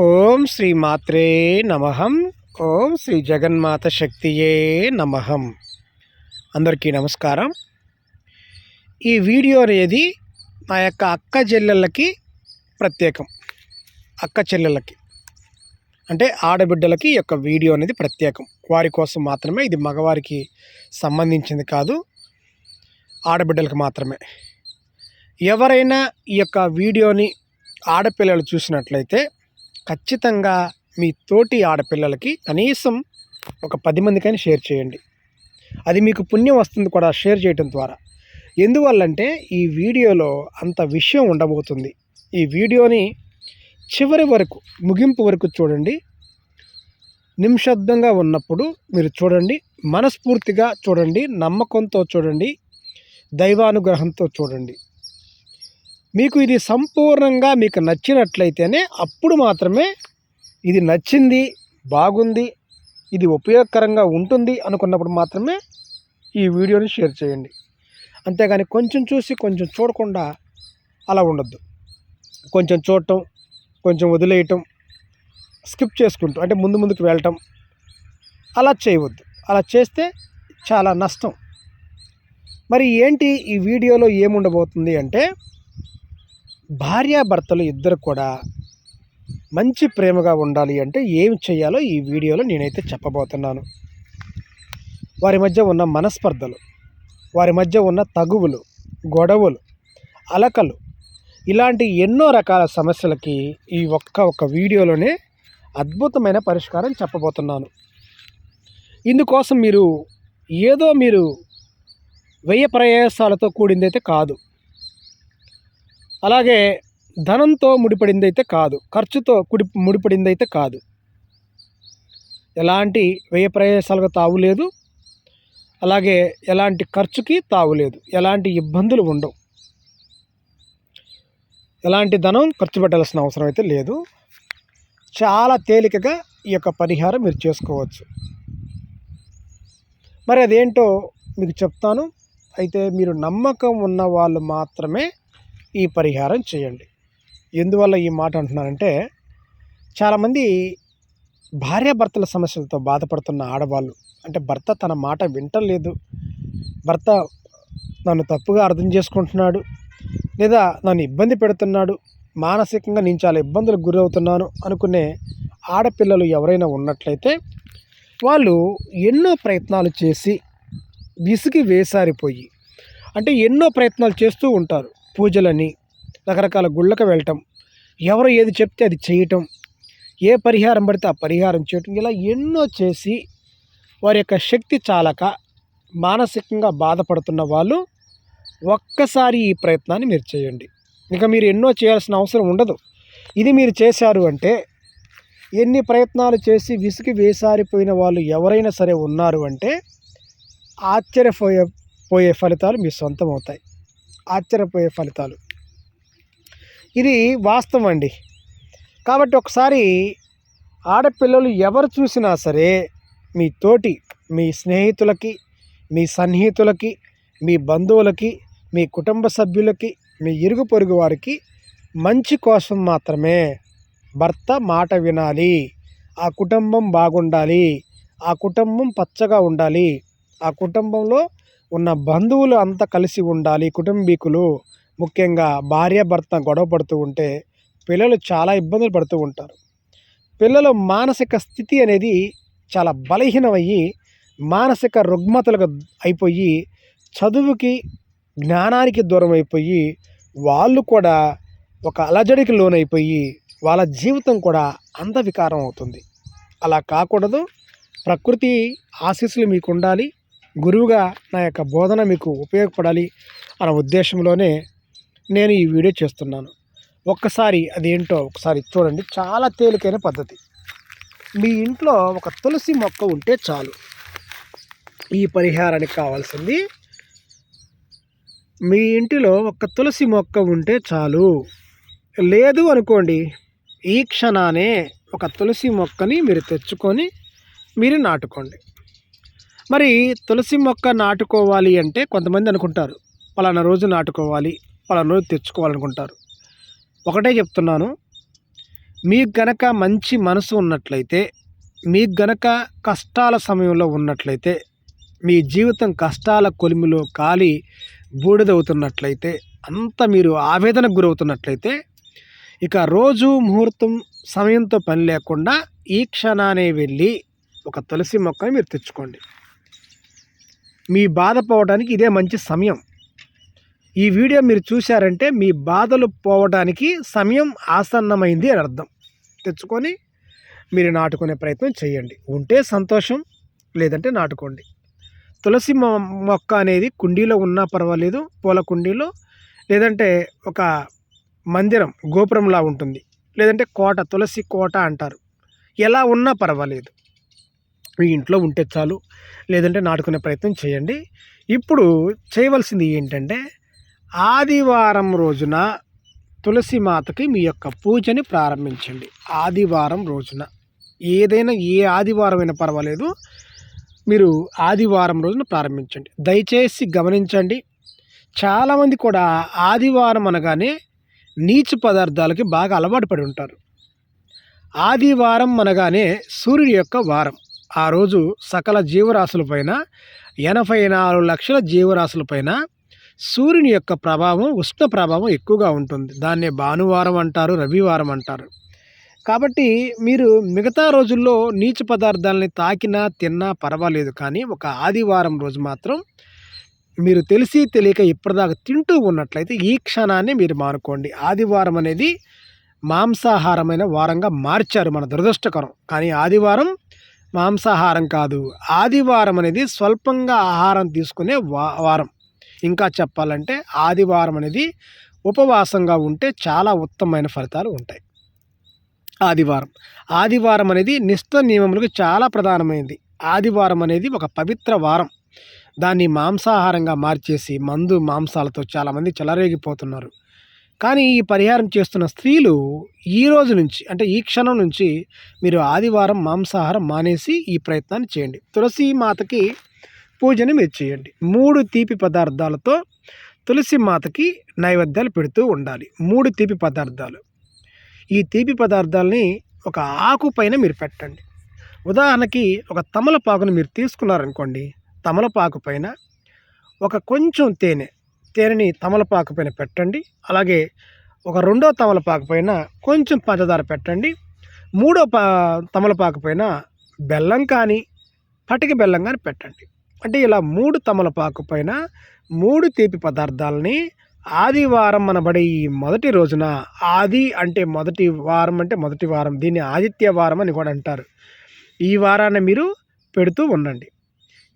ఓం శ్రీ మాత్రే నమహం ఓం శ్రీ జగన్మాత శక్తియే నమహం అందరికీ నమస్కారం. ఈ వీడియో అనేది నా యొక్క అక్క చెల్లెళ్ళకి ప్రత్యేకం. అక్క చెల్లెళ్ళకి. అంటే ఆడబిడ్డలకి ఈ యొక్క వీడియో అనేది ప్రత్యేకం. వారి కోసం మాత్రమే ఇది మగవారికి సంబంధించింది కాదు ఆడబిడ్డలకు మాత్రమే. ఎవరైనా ఈ యొక్క వీడియోని ఆడపిల్లలు చూసినట్లయితే ఖచ్చితంగా మీ తోటి ఆడపిల్లలకి కనీసం ఒక పది మందికైనా షేర్ చేయండి. అది మీకు పుణ్యం వస్తుంది కూడా షేర్ చేయడం ద్వారా. ఎందువల్లంటే ఈ వీడియోలో అంత విషయం ఉండబోతుంది. ఈ వీడియోని చివరి వరకు ముగింపు వరకు చూడండి. నిమిషబ్దంగా ఉన్నప్పుడు మీరు చూడండి. మనస్ఫూర్తిగా చూడండి. నమ్మకంతో చూడండి. దైవానుగ్రహంతో చూడండి. మీకు ఇది సంపూర్ణంగా మీకు నచ్చినట్లయితేనే అప్పుడు మాత్రమే ఇది నచ్చింది బాగుంది ఇది ఉపయోగకరంగా ఉంటుంది అనుకున్నప్పుడు మాత్రమే ఈ వీడియోని షేర్ చేయండి. అంతేగాని కొంచెం చూసి కొంచెం చూడకుండా అలా ఉండొద్దు. కొంచెం చూడటం కొంచెం వదిలేయటం స్కిప్ చేసుకుంటూ అంటే ముందు ముందుకు వెళ్ళటం అలా చేయవద్దు. అలా చేస్తే చాలా నష్టం. మరి ఏంటి ఈ వీడియోలో ఏముండబోతుంది అంటే భార్యాభర్తలు ఇద్దరు కూడా మంచి ప్రేమగా ఉండాలి అంటే ఏం చేయాలో ఈ వీడియోలో నేనైతే చెప్పబోతున్నాను. వారి మధ్య ఉన్న మనస్పర్ధలు వారి మధ్య ఉన్న తగువులు గొడవలు అలకలు ఇలాంటి ఎన్నో రకాల సమస్యలకి ఈ ఒక్క ఒక్క వీడియోలోనే అద్భుతమైన పరిష్కారం చెప్పబోతున్నాను. ఇందుకోసం మీరు ఏదో మీరు వ్యయ ప్రయాసాలతో కూడిందైతే కాదు. అలాగే ధనంతో ముడిపడింది అయితే కాదు ఖర్చుతో కుడి ముడిపడింది అయితే కాదు. ఎలాంటి వ్యయ ప్రయాసాలకు తావు లేదు అలాగే ఎలాంటి ఖర్చుకి తావు లేదు ఎలాంటి ఇబ్బందులు ఉండవు. ఎలాంటి ధనం ఖర్చు పెట్టాల్సిన అవసరం అయితే లేదు. చాలా తేలికగా ఈ యొక్క పరిహారం మీరు చేసుకోవచ్చు. మరి అదేంటో మీకు చెప్తాను. అయితే మీరు నమ్మకం ఉన్న వాళ్ళు మాత్రమే ఈ పరిహారం చేయండి. ఎందువల్ల ఈ మాట అంటున్నానంటే చాలామంది భార్యాభర్తల సమస్యలతో బాధపడుతున్న ఆడవాళ్ళు అంటే భర్త తన మాట వింటలేదు భర్త నన్ను తప్పుగా అర్థం చేసుకుంటున్నాడు లేదా నన్ను ఇబ్బంది పెడుతున్నాడు మానసికంగా నేను చాలా ఇబ్బందులకు గురవుతున్నాను అనుకునే ఆడపిల్లలు ఎవరైనా ఉన్నట్లయితే వాళ్ళు ఎన్నో ప్రయత్నాలు చేసి విసిగి వేసారిపోయి అంటే ఎన్నో ప్రయత్నాలు చేస్తూ ఉంటారు. పూజలని రకరకాల గుళ్ళకు వెళ్ళటం ఎవరు ఏది చెప్తే అది చేయటం ఏ పరిహారం పడితే ఆ పరిహారం చేయటం ఇలా ఎన్నో చేసి వారి యొక్క శక్తి చాలక మానసికంగా బాధపడుతున్న వాళ్ళు ఒక్కసారి ఈ ప్రయత్నాన్ని మీరు చేయండి. ఇక మీరు ఎన్నో చేయాల్సిన అవసరం ఉండదు. ఇది మీరు చేశారు అంటే ఎన్ని ప్రయత్నాలు చేసి విసిగి వేసారిపోయిన వాళ్ళు ఎవరైనా సరే ఉన్నారు అంటే ఆశ్చర్యపోయే పోయే ఫలితాలు మీ సొంతం అవుతాయి. ఆశ్చర్యపోయే ఫలితాలు. ఇది వాస్తవం అండి. కాబట్టి ఒకసారి ఆడపిల్లలు ఎవరు చూసినా సరే మీ తోటి మీ స్నేహితులకి మీ సన్నిహితులకి మీ బంధువులకి మీ కుటుంబ సభ్యులకి మీ ఇరుగు పొరుగు వారికి మంచి కోసం మాత్రమే భర్త మాట వినాలి. ఆ కుటుంబం బాగుండాలి. ఆ కుటుంబం పచ్చగా ఉండాలి. ఆ కుటుంబంలో ఉన్న బంధువులు అంతా కలిసి ఉండాలి. కుటుంబీకులు ముఖ్యంగా భార్య భర్త గొడవ పడుతూ ఉంటే పిల్లలు చాలా ఇబ్బందులు పడుతూ ఉంటారు. పిల్లల మానసిక స్థితి అనేది చాలా బలహీనమయ్యి మానసిక రుగ్మతలుగా అయిపోయి చదువుకి జ్ఞానానికి దూరం అయిపోయి వాళ్ళు కూడా ఒక అలజడికి లోనైపోయి వాళ్ళ జీవితం కూడా అంధవికారం అవుతుంది. అలా కాకూడదు. ప్రకృతి ఆశీస్సులు మీకు ఉండాలి గురువుగా నా యొక్క బోధన మీకు ఉపయోగపడాలి అనే ఉద్దేశంలోనే నేను ఈ వీడియో చేస్తున్నాను. ఒక్కసారి అదేంటో ఒకసారి చూడండి. చాలా తేలికైన పద్ధతి. మీ ఇంట్లో ఒక తులసి మొక్క ఉంటే చాలు. ఈ పరిహారానికి కావాల్సింది మీ ఇంటిలో ఒక తులసి మొక్క ఉంటే చాలు. లేదు అనుకోండి. ఈ క్షణానే ఒక తులసి మొక్కని మీరు తెచ్చుకొని మీరు నాటుకోండి. మరి తులసి మొక్క నాటుకోవాలి అంటే కొంతమంది అనుకుంటారు పలానా రోజు నాటుకోవాలి పలానా రోజు తెచ్చుకోవాలనుకుంటారు. ఒకటే చెప్తున్నాను మీకు గనక మంచి మనసు ఉన్నట్లయితే మీకు గనక కష్టాల సమయంలో ఉన్నట్లయితే మీ జీవితం కష్టాల కొలిమిలో కాలి బూడిదవుతున్నట్లయితే అంత మీరు ఆవేదనకు గురవుతున్నట్లయితే ఇక రోజు ముహూర్తం సమయంతో పని లేకుండా ఈ క్షణానే వెళ్ళి ఒక తులసి మొక్కని మీరు తెచ్చుకోండి. మీ బాధపోవడానికి ఇదే మంచి సమయం. ఈ వీడియో మీరు చూశారంటే మీ బాధలు పోవడానికి సమయం ఆసన్నమైంది అని అర్థం. తెచ్చుకొని మీరు నాటుకునే ప్రయత్నం చేయండి. ఉంటే సంతోషం లేదంటే నాటుకోండి. తులసి మొ- మొక్క అనేది కుండీలో ఉన్నా పర్వాలేదు. పూల కుండీలో లేదంటే ఒక మందిరం గోపురంలా ఉంటుంది. లేదంటే కోట తులసి కోట అంటారు. ఎలా ఉన్నా పర్వాలేదు. మీ ఇంట్లో ఉంటే చాలు లేదంటే నాటుకునే ప్రయత్నం చేయండి. ఇప్పుడు చేయవలసింది ఏంటంటే ఆదివారం రోజున తులసి మాతకి మీ యొక్క పూజని ప్రారంభించండి. ఆదివారం రోజున. ఏదైనా ఏ ఆదివారం అయినా పర్వాలేదు. మీరు ఆదివారం రోజున ప్రారంభించండి. దయచేసి గమనించండి. చాలామంది కూడా ఆదివారం అనగానే నీచు పదార్థాలకి బాగా అలవాటు పడి ఉంటారు. ఆదివారం అనగానే సూర్యుడి యొక్క వారం. ఆ రోజు సకల జీవరాశులపైన ఎనభై నాలుగు లక్షల జీవరాశులపైన సూర్యుని యొక్క ప్రభావం ఉష్ణ ప్రభావం ఎక్కువగా ఉంటుంది. దాన్నే భానువారం అంటారు రవివారం అంటారు. కాబట్టి మీరు మిగతా రోజుల్లో నీచు పదార్థాలని తాకినా తిన్నా పర్వాలేదు. కానీ ఒక ఆదివారం రోజు మాత్రం మీరు తెలిసి తెలియక ఇప్పటిదాకా తింటూ ఉన్నట్లయితే ఈ క్షణాన్ని మీరు మానుకోండి. ఆదివారం అనేది మాంసాహారమైన వారంగా మార్చారు మన దురదృష్టకరం. కానీ ఆదివారం మాంసాహారం కాదు. ఆదివారం అనేది స్వల్పంగా ఆహారం తీసుకునే వా వారం. ఇంకా చెప్పాలంటే ఆదివారం అనేది ఉపవాసంగా ఉంటే చాలా ఉత్తమమైన ఫలితాలు ఉంటాయి. ఆదివారం. ఆదివారం అనేది నిష్ఠ నియమములకు చాలా ప్రధానమైనది. ఆదివారం అనేది ఒక పవిత్ర వారం. దాన్ని మాంసాహారంగా మార్చేసి మందు మాంసాలతో చాలామంది చెలరేగిపోతున్నారు. కానీ ఈ పరిహారం చేస్తున్న స్త్రీలు ఈ రోజు నుంచి అంటే ఈ క్షణం నుంచి మీరు ఆదివారం మాంసాహారం మానేసి ఈ ప్రయత్నాన్ని చేయండి. తులసి మాతకి పూజని మీరు చేయండి. మూడు తీపి పదార్థాలతో తులసి మాతకి నైవేద్యాలు పెడుతూ ఉండాలి. మూడు తీపి పదార్థాలు. ఈ తీపి పదార్థాలని ఒక ఆకు పైన మీరు పెట్టండి. ఉదాహరణకి ఒక తమలపాకును మీరు తీసుకున్నారనుకోండి తమలపాకు పైన ఒక కొంచెం తేనె తేనెని తమలపాకు పైన పెట్టండి. అలాగే ఒక రెండో తమలపాకు పైన కొంచెం పంచదార పెట్టండి. మూడో పా తమలపాకు పైన బెల్లం కానీ పటిక బెల్లం కానీ పెట్టండి. అంటే ఇలా మూడు తమలపాకు పైన మూడు తీపి పదార్థాలని ఆదివారం అనబడే ఈ మొదటి రోజున ఆది అంటే మొదటి వారం అంటే మొదటి వారం దీన్ని ఆదిత్య వారం అని కూడా అంటారు. ఈ వారాన్ని మీరు పెడుతూ ఉండండి.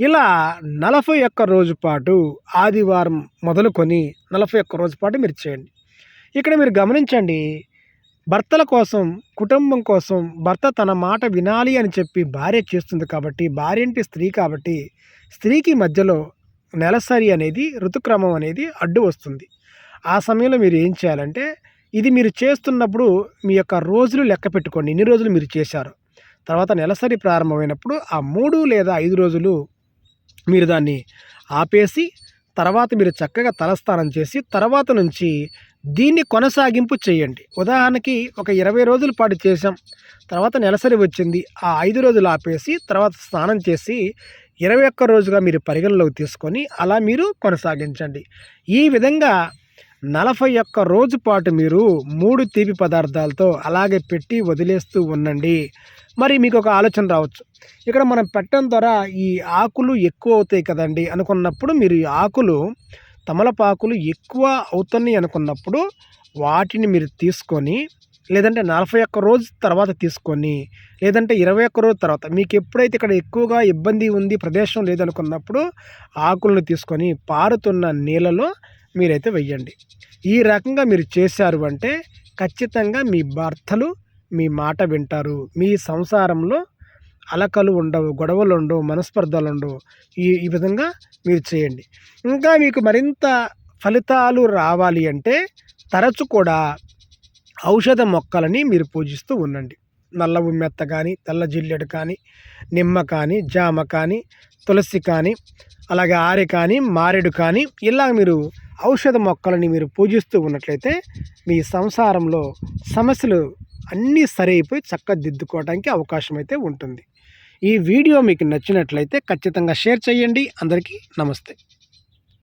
ఇలా నలభై ఒక్క రోజు పాటు ఆదివారం మొదలుకొని నలభై ఒక్క రోజు పాటు మీరు చేయండి. ఇక్కడ మీరు గమనించండి భర్తల కోసం కుటుంబం కోసం భర్త తన మాట వినాలి అని చెప్పి భార్య చేస్తుంది కాబట్టి భార్య అంటే స్త్రీ కాబట్టి స్త్రీకి మధ్యలో నెలసరి అనేది ఋతుక్రమం అనేది అడ్డు వస్తుంది. ఆ సమయంలో మీరు ఏం చేయాలంటే ఇది మీరు చేస్తున్నప్పుడు మీ యొక్క రోజులు లెక్క పెట్టుకోండి. ఎన్ని రోజులు మీరు చేశారు. తర్వాత నెలసరి ప్రారంభమైనప్పుడు ఆ మూడు లేదా ఐదు రోజులు మీరు దాన్ని ఆపేసి తర్వాత మీరు చక్కగా తలస్నానం చేసి తర్వాత నుంచి దీన్ని కొనసాగింపు చేయండి. ఉదాహరణకి ఒక ఇరవై రోజుల పాటు చేసాం తర్వాత నెలసరి వచ్చింది. ఆ ఐదు రోజులు ఆపేసి తర్వాత స్నానం చేసి ఇరవై ఒక్క రోజుగా మీరు పరిగణలోకి తీసుకొని అలా మీరు కొనసాగించండి. ఈ విధంగా నలభై ఒక్క రోజు పాటు మీరు మూడు తీపి పదార్థాలతో అలాగే పెట్టి వదిలేస్తూ ఉండండి. మరి మీకు ఒక ఆలోచన రావచ్చు. ఇక్కడ మనం పెట్టడం ద్వారా ఈ ఆకులు ఎక్కువ అవుతాయి కదండి అనుకున్నప్పుడు మీరు ఈ ఆకులు తమలపాకులు ఎక్కువ అవుతున్నాయి అనుకున్నప్పుడు వాటిని మీరు తీసుకొని లేదంటే నలభై ఒక్క రోజు తర్వాత తీసుకొని లేదంటే ఇరవై ఒక్క రోజు తర్వాత మీకు ఎప్పుడైతే ఇక్కడ ఎక్కువగా ఇబ్బంది ఉంది ప్రదేశం లేదనుకున్నప్పుడు ఆకులను తీసుకొని పారుతున్న నీళ్ళలో మీరైతే వెయ్యండి. ఈ రకంగా మీరు చేశారు అంటే ఖచ్చితంగా మీ భర్తలు మీ మాట వింటారు. మీ సంసారంలో అలకలు ఉండవు గొడవలు ఉండవు మనస్పర్ధలు ఉండవు ఈ ఈ విధంగా మీరు చేయండి. ఇంకా మీకు మరింత ఫలితాలు రావాలి అంటే తరచు కూడా ఔషధ మొక్కలని మీరు పూజిస్తూ ఉండండి. నల్ల ఉమ్మెత్త కానీ తెల్ల జిల్లెడు కానీ నిమ్మ కానీ జామ కానీ తులసి కానీ అలాగే ఆరి కానీ మారేడు కానీ ఇలా మీరు ఔషధ మొక్కలని మీరు పూజిస్తూ ఉన్నట్లయితే మీ సంసారంలో సమస్యలు అన్నీ సరి అయిపోయి చక్కగా అవకాశం అయితే ఉంటుంది. ఈ వీడియో మీకు నచ్చినట్లయితే ఖచ్చితంగా షేర్ చేయండి. అందరికీ నమస్తే.